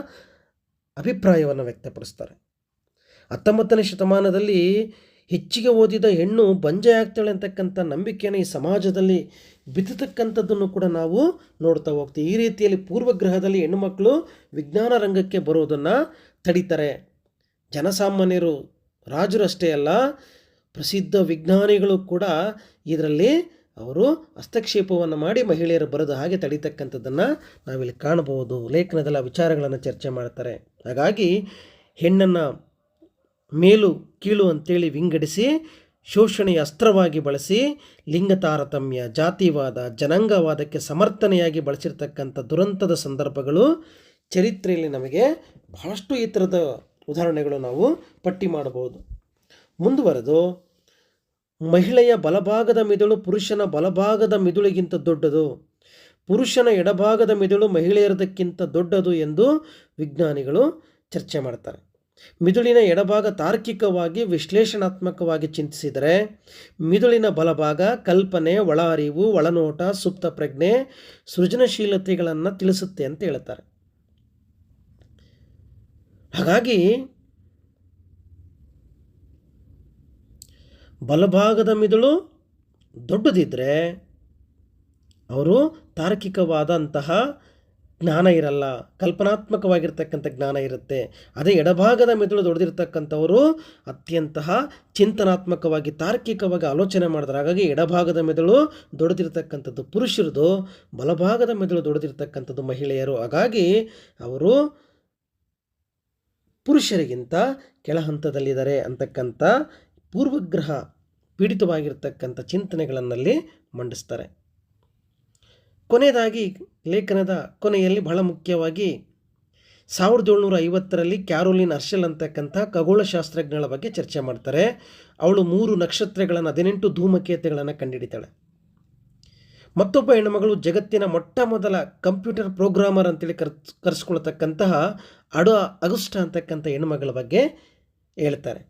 ಅಭಿಪ್ರಾಯವನ್ನು ವ್ಯಕ್ತಪಡಿಸ್ತಾರೆ. ಹತ್ತೊಂಬತ್ತನೇ ಶತಮಾನದಲ್ಲಿ ಹೆಚ್ಚಿಗೆ ಓದಿದ ಹೆಣ್ಣು ಬಂಜೆ ಆಗ್ತಾಳೆ ಅಂತಕ್ಕಂಥ ನಂಬಿಕೆಯನ್ನು ಈ ಸಮಾಜದಲ್ಲಿ ಬಿತ್ತತಕ್ಕಂಥದ್ದನ್ನು ಕೂಡ ನಾವು ನೋಡ್ತಾ ಹೋಗ್ತೀವಿ. ಈ ರೀತಿಯಲ್ಲಿ ಪೂರ್ವಗ್ರಹದಲ್ಲಿ ಹೆಣ್ಣುಮಕ್ಕಳು ವಿಜ್ಞಾನ ರಂಗಕ್ಕೆ ಬರೋದನ್ನು ತಡೀತಾರೆ. ಜನಸಾಮಾನ್ಯರು ರಾಜರು ಅಷ್ಟೇ ಅಲ್ಲ, ಪ್ರಸಿದ್ಧ ವಿಜ್ಞಾನಿಗಳು ಕೂಡ ಇದರಲ್ಲಿ ಅವರು ಹಸ್ತಕ್ಷೇಪವನ್ನು ಮಾಡಿ ಮಹಿಳೆಯರು ಬರೋದು ಹಾಗೆ ತಡೀತಕ್ಕಂಥದ್ದನ್ನು ನಾವಿಲ್ಲಿ ಕಾಣಬಹುದು. ಲೇಖನದಲ್ಲಿ ವಿಚಾರಗಳನ್ನು ಚರ್ಚೆ ಮಾಡ್ತಾರೆ. ಹಾಗಾಗಿ ಹೆಣ್ಣನ್ನು ಮೇಲು ಕೀಳು ಅಂತೇಳಿ ವಿಂಗಡಿಸಿ, ಶೋಷಣೆಯ ಅಸ್ತ್ರವಾಗಿ ಬಳಸಿ ಲಿಂಗ ತಾರತಮ್ಯ ಜಾತಿವಾದ, ಜನಾಂಗವಾದಕ್ಕೆ ಸಮರ್ಥನೆಯಾಗಿ ಬಳಸಿರ್ತಕ್ಕಂಥ ದುರಂತದ ಸಂದರ್ಭಗಳು ಚರಿತ್ರೆಯಲ್ಲಿ ನಮಗೆ ಬಹಳಷ್ಟು ಈ ಥರದ ಉದಾಹರಣೆಗಳು ನಾವು ಪಟ್ಟಿ ಮಾಡಬಹುದು. ಮುಂದುವರೆದು, ಮಹಿಳೆಯ ಬಲಭಾಗದ ಮಿದುಳು ಪುರುಷನ ಬಲಭಾಗದ ಮಿದುಳಿಗಿಂತ ದೊಡ್ಡದು. ಪುರುಷನ ಎಡಭಾಗದ ಮಿದುಳು ಮಹಿಳೆಯರದಕ್ಕಿಂತ ದೊಡ್ಡದು ಎಂದು ವಿಜ್ಞಾನಿಗಳು ಚರ್ಚೆ ಮಾಡ್ತಾರೆ. ಮಿದುಳಿನ ಎಡಭಾಗ ತಾರ್ಕಿಕವಾಗಿ ವಿಶ್ಲೇಷಣಾತ್ಮಕವಾಗಿ ಚಿಂತಿಸಿದರೆ ಮಿದುಳಿನ ಬಲಭಾಗ ಕಲ್ಪನೆ ಒಳ ಅರಿವು ಒಳನೋಟ, ಸುಪ್ತ ಪ್ರಜ್ಞೆ, ಸೃಜನಶೀಲತೆಗಳನ್ನು ತಿಳಿಸುತ್ತೆ ಅಂತ ಹೇಳ್ತಾರೆ. ಹಾಗಾಗಿ ಬಲಭಾಗದ ಮಿದುಳು ದೊಡ್ಡದಿದ್ದರೆ ಅವರು ತಾರ್ಕಿಕವಾದಂತಹ ಜ್ಞಾನ ಇರಲ್ಲ, ಕಲ್ಪನಾತ್ಮಕವಾಗಿರ್ತಕ್ಕಂಥ ಜ್ಞಾನ ಇರುತ್ತೆ. ಅದೇ ಎಡಭಾಗದ ಮೆದುಳು ದೊಡ್ಡದಿರ್ತಕ್ಕಂಥವರು ಅತ್ಯಂತಹ ಚಿಂತನಾತ್ಮಕವಾಗಿ, ತಾರ್ಕಿಕವಾಗಿ ಆಲೋಚನೆ ಮಾಡಿದ್ರೆ ಹಾಗಾಗಿ ಎಡಭಾಗದ ಮೆದುಳು ದೊಡ್ಡದಿರ್ತಕ್ಕಂಥದ್ದು. ಪುರುಷರದು ಬಲಭಾಗದ ಮೆದುಳು ದೊಡ್ಡದಿರ್ತಕ್ಕಂಥದ್ದು ಮಹಿಳೆಯರು. ಹಾಗಾಗಿ ಅವರು ಪುರುಷರಿಗಿಂತ ಕೆಳ ಹಂತದಲ್ಲಿದ್ದಾರೆ ಅಂತಕ್ಕಂಥ ಪೂರ್ವಗ್ರಹ ಪೀಡಿತವಾಗಿರ್ತಕ್ಕಂಥ ಚಿಂತನೆಗಳನ್ನಲ್ಲಿ ಮಂಡಿಸ್ತಾರೆ. ಕೊನೆಯದಾಗಿ ಲೇಖನದ ಕೊನೆಯಲ್ಲಿ ಬಹಳ ಮುಖ್ಯವಾಗಿ ಸಾವಿರದ ಏಳ್ನೂರ ಐವತ್ತರಲ್ಲಿ ಕ್ಯಾರೋಲಿನ್ ಅರ್ಷಲ್ ಅಂತಕ್ಕಂಥ ಖಗೋಳಶಾಸ್ತ್ರಜ್ಞಳ ಬಗ್ಗೆ ಚರ್ಚೆ ಮಾಡ್ತಾರೆ. ಅವಳು ಮೂರು ನಕ್ಷತ್ರಗಳನ್ನು, ಹದಿನೆಂಟು ಧೂಮಕೇತುಗಳನ್ನು ಕಂಡುಹಿಡಿತಾಳೆ ಮತ್ತೊಬ್ಬ ಹೆಣ್ಣುಮಗಳು ಜಗತ್ತಿನ ಮೊಟ್ಟ ಮೊದಲ ಕಂಪ್ಯೂಟರ್ ಪ್ರೋಗ್ರಾಮರ್ ಅಂತೇಳಿ ಕರ್ ಕರೆಸ್ಕೊಳ್ತಕ್ಕಂತಹ ಅಡು ಅಗುಸ್ಟ ಅಂತಕ್ಕಂಥ ಹೆಣ್ಣುಮಗಳ ಬಗ್ಗೆ ಹೇಳ್ತಾರೆ.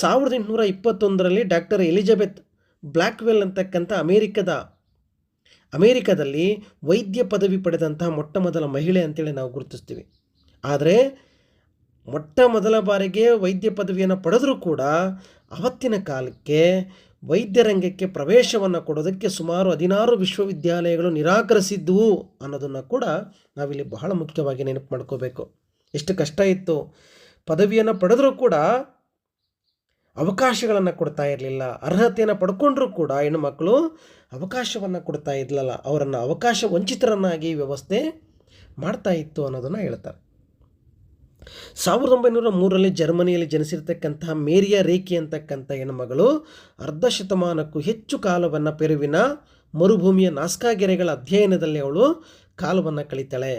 ಸಾವಿರದ ಎಂಟುನೂರ ಇಪ್ಪತ್ತೊಂದರಲ್ಲಿ ಡಾಕ್ಟರ್ ಎಲಿಜಬೆತ್ ಬ್ಲ್ಯಾಕ್ವೆಲ್ ಅಂತಕ್ಕಂಥ ಅಮೇರಿಕದ ಅಮೇರಿಕದಲ್ಲಿ ವೈದ್ಯ ಪದವಿ ಪಡೆದಂತಹ ಮೊಟ್ಟ ಮೊದಲ ಮಹಿಳೆ ಅಂತೇಳಿ ನಾವು ಗುರುತಿಸ್ತೀವಿ. ಆದರೆ ಮೊಟ್ಟ ಮೊದಲ ಬಾರಿಗೆ ವೈದ್ಯ ಪದವಿಯನ್ನು ಪಡೆದರೂ ಕೂಡ ಅವತ್ತಿನ ಕಾಲಕ್ಕೆ ವೈದ್ಯರಂಗಕ್ಕೆ ಪ್ರವೇಶವನ್ನು ಕೊಡೋದಕ್ಕೆ ಸುಮಾರು ಹದಿನಾರು ವಿಶ್ವವಿದ್ಯಾಲಯಗಳು ನಿರಾಕರಿಸಿದ್ದವು ಅನ್ನೋದನ್ನು ಕೂಡ ನಾವಿಲ್ಲಿ ಬಹಳ ಮುಖ್ಯವಾಗಿ ನೆನಪು ಮಾಡ್ಕೋಬೇಕು. ಎಷ್ಟು ಕಷ್ಟ ಇತ್ತು. ಪದವಿಯನ್ನು ಪಡೆದರೂ ಕೂಡ ಅವಕಾಶಗಳನ್ನು ಕೊಡ್ತಾ ಇರಲಿಲ್ಲ. ಅರ್ಹತೆಯನ್ನು ಪಡ್ಕೊಂಡ್ರೂ ಕೂಡ ಹೆಣ್ಣುಮಕ್ಕಳು ಅವಕಾಶವನ್ನು ಕೊಡ್ತಾ ಇರಲಿಲ್ಲ. ಅವರನ್ನು ಅವಕಾಶ ವಂಚಿತರನ್ನಾಗಿ ವ್ಯವಸ್ಥೆ ಮಾಡ್ತಾ ಇತ್ತು ಅನ್ನೋದನ್ನು ಹೇಳ್ತಾರೆ. ಸಾವಿರದ ಒಂಬೈನೂರ ಮೂರರಲ್ಲಿ ಜರ್ಮನಿಯಲ್ಲಿ ಜನಿಸಿರ್ತಕ್ಕಂತಹ ಮೇರಿಯ ರೇಖೆ ಅಂತಕ್ಕಂಥ ಹೆಣ್ಣುಮಗಳು ಅರ್ಧ ಶತಮಾನಕ್ಕೂ ಹೆಚ್ಚು ಕಾಲವನ್ನು ಪೆರುವಿನ ಮರುಭೂಮಿಯ ನಾಸ್ಕಾಗೆರೆಗಳ ಅಧ್ಯಯನದಲ್ಲಿ ಅವಳು ಕಾಲವನ್ನು ಕಳೀತಾಳೆ.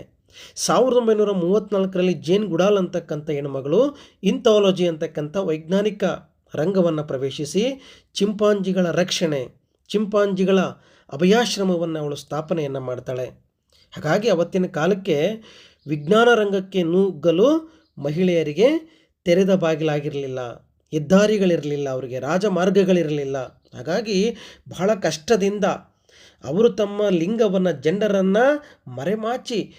ಸಾವಿರದ ಒಂಬೈನೂರ ಮೂವತ್ತ್ನಾಲ್ಕರಲ್ಲಿ ಜೇನ್ ಗುಡಾಲ್ ಅಂತಕ್ಕಂಥ ಹೆಣ್ಣುಮಗಳು ಇಂಥಾಲಜಿ ಅಂತಕ್ಕಂಥ ವೈಜ್ಞಾನಿಕ ರಂಗವನ್ನು ಪ್ರವೇಶಿಸಿ ಚಿಂಪಾಂಜಿಗಳ ರಕ್ಷಣೆ, ಚಿಂಪಾಂಜಿಗಳ ಅಭಯಾಶ್ರಮವನ್ನು ಅವಳು ಸ್ಥಾಪನೆಯನ್ನು ಮಾಡ್ತಾಳೆ. ಹಾಗಾಗಿ ಅವತ್ತಿನ ಕಾಲಕ್ಕೆ ವಿಜ್ಞಾನ ರಂಗಕ್ಕೆ ನುಗ್ಗಲು ಮಹಿಳೆಯರಿಗೆ ತೆರೆದ ಬಾಗಿಲಾಗಿರಲಿಲ್ಲ, ಹೆದ್ದಾರಿಗಳಿರಲಿಲ್ಲ, ಅವರಿಗೆ ರಾಜಮಾರ್ಗಗಳಿರಲಿಲ್ಲ. ಹಾಗಾಗಿ ಬಹಳ ಕಷ್ಟದಿಂದ ಅವರು ತಮ್ಮ ಲಿಂಗವನ್ನು, ಜೆಂಡರನ್ನು ಮರೆಮಾಚಿ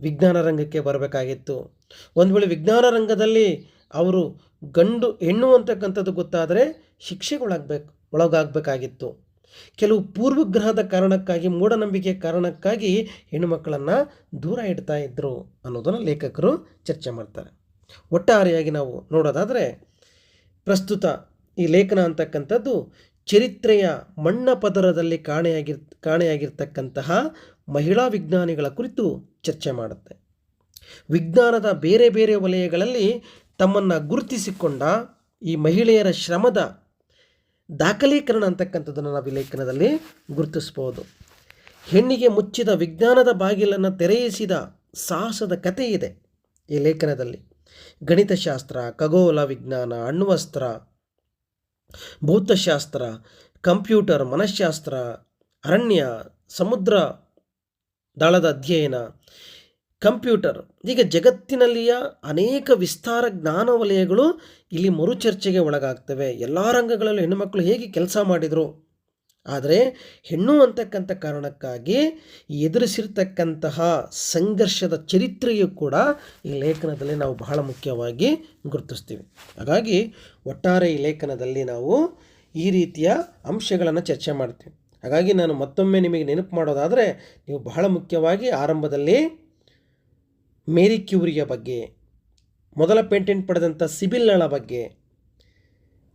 ವಿಜ್ಞಾನ ರಂಗಕ್ಕೆ ಬರಬೇಕಾಗಿತ್ತು. ಒಂದು ವೇಳೆ ವಿಜ್ಞಾನ ರಂಗದಲ್ಲಿ ಅವರು ಗಂಡು ಹೆಣ್ಣು ಅಂತಕ್ಕಂಥದ್ದು ಗೊತ್ತಾದರೆ ಶಿಕ್ಷೆಗೊಳಾಗಬೇಕು, ಒಳಗಾಗಬೇಕಾಗಿತ್ತು. ಕೆಲವು ಪೂರ್ವಗ್ರಹದ ಕಾರಣಕ್ಕಾಗಿ ಮೂಢನಂಬಿಕೆ ಕಾರಣಕ್ಕಾಗಿ ಹೆಣ್ಣು ಮಕ್ಕಳನ್ನು ದೂರ ಇಡ್ತಾ ಇದ್ದರು ಅನ್ನೋದನ್ನು ಲೇಖಕರು ಚರ್ಚೆ ಮಾಡ್ತಾರೆ. ಒಟ್ಟಾರೆಯಾಗಿ ನಾವು ನೋಡೋದಾದರೆ, ಪ್ರಸ್ತುತ ಈ ಲೇಖನ ಅಂತಕ್ಕಂಥದ್ದು ಚರಿತ್ರೆಯ ಮಣ್ಣ ಪದರದಲ್ಲಿ ಕಾಣೆಯಾಗಿರ್ ಕಾಣೆಯಾಗಿರ್ತಕ್ಕಂತಹ ಮಹಿಳಾ ವಿಜ್ಞಾನಿಗಳ ಕುರಿತು ಚರ್ಚೆ ಮಾಡುತ್ತೆ. ವಿಜ್ಞಾನದ ಬೇರೆ ಬೇರೆ ವಲಯಗಳಲ್ಲಿ ತಮ್ಮನ್ನು ಗುರುತಿಸಿಕೊಂಡ ಈ ಮಹಿಳೆಯರ ಶ್ರಮದ ದಾಖಲೀಕರಣ ಅಂತಕ್ಕಂಥದ್ದನ್ನು ನಾವು ಈ ಲೇಖನದಲ್ಲಿ ಗುರುತಿಸ್ಬೋದು. ಹೆಣ್ಣಿಗೆ ಮುಚ್ಚಿದ ವಿಜ್ಞಾನದ ಬಾಗಿಲನ್ನು ತೆರೆಯಿಸಿದ ಸಾಹಸದ ಕಥೆ ಇದೆ ಈ ಲೇಖನದಲ್ಲಿ. ಗಣಿತಶಾಸ್ತ್ರ, ಖಗೋಳ ವಿಜ್ಞಾನ, ಅಣ್ವಸ್ತ್ರ, ಭೌತಶಾಸ್ತ್ರ, ಕಂಪ್ಯೂಟರ್ ಮನಃಶಾಸ್ತ್ರ ಅರಣ್ಯ, ಸಮುದ್ರ, ದಳದ ಅಧ್ಯಯನ ಕಂಪ್ಯೂಟರ್. ಹೀಗೆ ಜಗತ್ತಿನಲ್ಲಿಯ ಅನೇಕ ವಿಸ್ತಾರ ಜ್ಞಾನ ವಲಯಗಳು ಇಲ್ಲಿ ಮರುಚರ್ಚೆಗೆ ಒಳಗಾಗ್ತವೆ. ಎಲ್ಲ ರಂಗಗಳಲ್ಲೂ ಹೆಣ್ಣುಮಕ್ಕಳು ಹೇಗೆ ಕೆಲಸ ಮಾಡಿದರು? ಆದರೆ ಹೆಣ್ಣು ಅಂತಕ್ಕಂಥ ಕಾರಣಕ್ಕಾಗಿ ಎದುರಿಸಿರ್ತಕ್ಕಂತಹ ಸಂಘರ್ಷದ ಚರಿತ್ರೆಯು ಕೂಡ ಈ ಲೇಖನದಲ್ಲಿ ನಾವು ಬಹಳ ಮುಖ್ಯವಾಗಿ ಗುರುತಿಸ್ತೀವಿ. ಹಾಗಾಗಿ ಒಟ್ಟಾರೆ ಈ ಲೇಖನದಲ್ಲಿ ನಾವು ಈ ರೀತಿಯ ಅಂಶಗಳನ್ನು ಚರ್ಚೆ ಮಾಡ್ತೀವಿ. ಹಾಗಾಗಿ ನಾನು ಮತ್ತೊಮ್ಮೆ ನಿಮಗೆ ನೆನಪು ಮಾಡೋದಾದರೆ ನೀವು ಬಹಳ ಮುಖ್ಯವಾಗಿ ಆರಂಭದಲ್ಲಿ ಮೇರಿ ಕ್ಯೂರಿಯ ಬಗ್ಗೆ, ಮೊದಲ ಪೇಟೆಂಟ್ ಪಡೆದಂಥ ಸಿಬಿಲ್ನಳ ಬಗ್ಗೆ,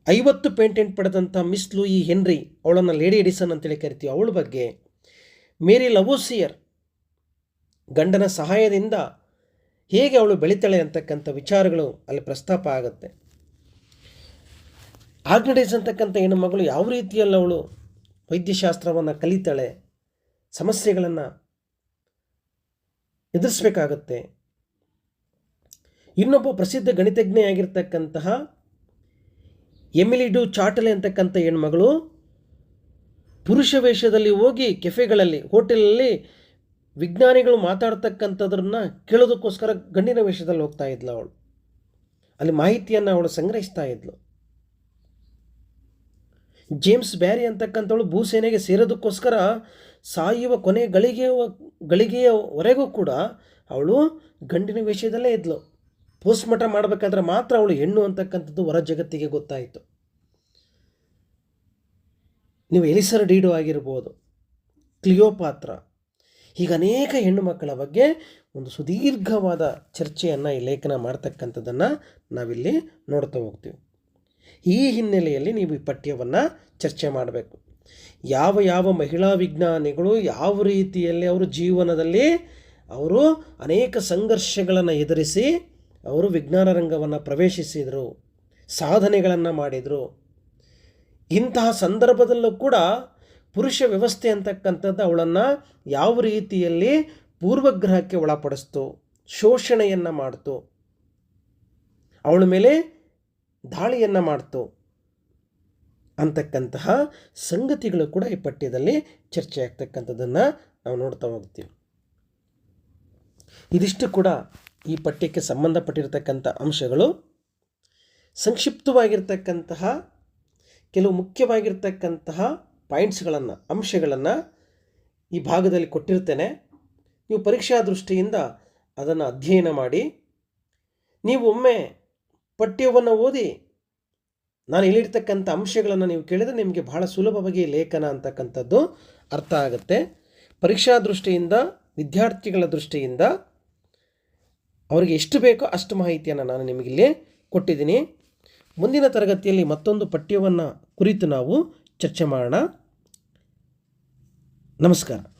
ಐವತ್ತು ಪೇಟೆಂಟ್ ಪಡೆದಂಥ ಮಿಸ್ ಲೂಯಿ ಹೆನ್ರಿ ಅವಳನ್ನು ಲೇಡಿ ಎಡಿಸನ್ ಅಂತೇಳಿ ಕರಿತೀವಿ, ಅವಳ ಬಗ್ಗೆ ಮೇರಿ ಲವೋಸಿಯರ್ ಗಂಡನ ಸಹಾಯದಿಂದ ಹೇಗೆ ಅವಳು ಬೆಳಿತಾಳೆ ಅಂತಕ್ಕಂಥ ವಿಚಾರಗಳು ಅಲ್ಲಿ ಪ್ರಸ್ತಾಪ ಆಗುತ್ತೆ. ಆಗ್ನಡೇಸ್ ಅಂತಕ್ಕಂಥ ಹೆಣ್ಣು ಮಗಳು ಯಾವ ರೀತಿಯಲ್ಲಿ ಅವಳು ವೈದ್ಯಶಾಸ್ತ್ರವನ್ನು ಕಲಿತಾಳೆ, ಸಮಸ್ಯೆಗಳನ್ನು ಎದುರಿಸಬೇಕಾಗತ್ತೆ ಇನ್ನೊಬ್ಬ ಪ್ರಸಿದ್ಧ ಗಣಿತಜ್ಞೆಯಾಗಿರ್ತಕ್ಕಂತಹ ಎಮಿಲಿಡು ಚಾಟಲೆ ಅಂತಕ್ಕಂಥ ಹೆಣ್ಮಗಳು ಪುರುಷ ವೇಷದಲ್ಲಿ ಹೋಗಿ ಕೆಫೆಗಳಲ್ಲಿ, ಹೋಟೆಲಲ್ಲಿ ವಿಜ್ಞಾನಿಗಳು ಮಾತಾಡ್ತಕ್ಕಂಥದ್ರನ್ನ ಕೇಳೋದಕ್ಕೋಸ್ಕರ ಗಂಡಿನ ವೇಷದಲ್ಲಿ ಹೋಗ್ತಾ ಇದ್ಲು ಅವಳು. ಅಲ್ಲಿ ಮಾಹಿತಿಯನ್ನು ಅವಳು ಸಂಗ್ರಹಿಸ್ತಾ ಇದ್ಲು. ಜೇಮ್ಸ್ ಬ್ಯಾರಿ ಅಂತಕ್ಕಂಥವಳು ಭೂಸೇನೆಗೆ ಸೇರೋದಕ್ಕೋಸ್ಕರ ಸಾಯುವ ಕೊನೆ ಗಳಿಗೆಯ ಗಳಿಗೆಯವರೆಗೂ ಕೂಡ ಅವಳು ಗಂಡಿನ ವೇಷದಲ್ಲೇ ಇದ್ಲು. ಪೋಸ್ಟ್ಮಾರ್ಟಮ್ ಮಾಡಬೇಕಾದ್ರೆ ಮಾತ್ರ ಅವಳು ಹೆಣ್ಣು ಅಂತಕ್ಕಂಥದ್ದು ಹೊರ ಜಗತ್ತಿಗೆ ಗೊತ್ತಾಯಿತು. ನೀವು ಎಲಿಸರ್ ಡೀಡು ಆಗಿರ್ಬೋದು, ಕ್ಲಿಯೋಪಾತ್ರ ಈಗ ಅನೇಕ ಹೆಣ್ಣು ಮಕ್ಕಳ ಬಗ್ಗೆ ಒಂದು ಸುದೀರ್ಘವಾದ ಚರ್ಚೆಯನ್ನು ಈ ಲೇಖನ ಮಾಡ್ತಕ್ಕಂಥದ್ದನ್ನು ನಾವಿಲ್ಲಿ ನೋಡ್ತಾ ಹೋಗ್ತೀವಿ. ಈ ಹಿನ್ನೆಲೆಯಲ್ಲಿ ನೀವು ಈ ಪಠ್ಯವನ್ನು ಚರ್ಚೆ ಮಾಡಬೇಕು. ಯಾವ ಯಾವ ಮಹಿಳಾ ವಿಜ್ಞಾನಿಗಳು ಯಾವ ರೀತಿಯಲ್ಲಿ ಅವರು ಜೀವನದಲ್ಲಿ ಅವರು ಅನೇಕ ಸಂಘರ್ಷಗಳನ್ನು ಎದುರಿಸಿ ಅವರು ವಿಜ್ಞಾನ ರಂಗವನ್ನು ಪ್ರವೇಶಿಸಿದರು, ಸಾಧನೆಗಳನ್ನು ಮಾಡಿದರು. ಇಂತಹ ಸಂದರ್ಭದಲ್ಲೂ ಕೂಡ ಪುರುಷ ವ್ಯವಸ್ಥೆ ಅಂತಕ್ಕಂಥದ್ದು ಅವಳನ್ನು ಯಾವ ರೀತಿಯಲ್ಲಿ ಪೂರ್ವಗ್ರಹಕ್ಕೆ ಒಳಪಡಿಸ್ತು, ಶೋಷಣೆಯನ್ನು ಮಾಡ್ತು, ಅವಳ ಮೇಲೆ ದಾಳಿಯನ್ನು ಮಾಡ್ತು ಅಂತಕ್ಕಂತಹ ಸಂಗತಿಗಳು ಕೂಡ ಈ ಪಠ್ಯದಲ್ಲಿ ಚರ್ಚೆ ಆಗ್ತಕ್ಕಂಥದ್ದನ್ನು ನಾವು ನೋಡ್ತಾ ಹೋಗ್ತೀವಿ. ಇದಿಷ್ಟು ಕೂಡ ಈ ಪಠ್ಯಕ್ಕೆ ಸಂಬಂಧಪಟ್ಟಿರತಕ್ಕಂಥ ಅಂಶಗಳು. ಸಂಕ್ಷಿಪ್ತವಾಗಿರ್ತಕ್ಕಂತಹ ಕೆಲವು ಮುಖ್ಯವಾಗಿರ್ತಕ್ಕಂತಹ ಪಾಯಿಂಟ್ಸ್ಗಳನ್ನು, ಅಂಶಗಳನ್ನು ಈ ಭಾಗದಲ್ಲಿ ಕೊಟ್ಟಿರ್ತೇನೆ. ನೀವು ಪರೀಕ್ಷಾ ದೃಷ್ಟಿಯಿಂದ ಅದನ್ನು ಅಧ್ಯಯನ ಮಾಡಿ. ನೀವು ಒಮ್ಮೆ ಪಠ್ಯವನ್ನು ಓದಿ ನಾನು ಹೇಳಿರ್ತಕ್ಕಂಥ ಅಂಶಗಳನ್ನು ನೀವು ಕೇಳಿದರೆ ನಿಮಗೆ ಬಹಳ ಸುಲಭವಾಗಿ ಲೇಖನ ಅಂತಕ್ಕಂಥದ್ದು ಅರ್ಥ ಆಗುತ್ತೆ. ಪರೀಕ್ಷಾ ದೃಷ್ಟಿಯಿಂದ ವಿದ್ಯಾರ್ಥಿಗಳ ದೃಷ್ಟಿಯಿಂದ ಅವರಿಗೆ ಎಷ್ಟು ಬೇಕೋ ಅಷ್ಟು ಮಾಹಿತಿಯನ್ನು ನಾನು ನಿಮಗಿಲ್ಲಿ ಕೊಟ್ಟಿದ್ದೀನಿ. ಮುಂದಿನ ತರಗತಿಯಲ್ಲಿ ಮತ್ತೊಂದು ಪಠ್ಯವನ್ನು ಕುರಿತು ನಾವು ಚರ್ಚೆ ಮಾಡೋಣ. ನಮಸ್ಕಾರ.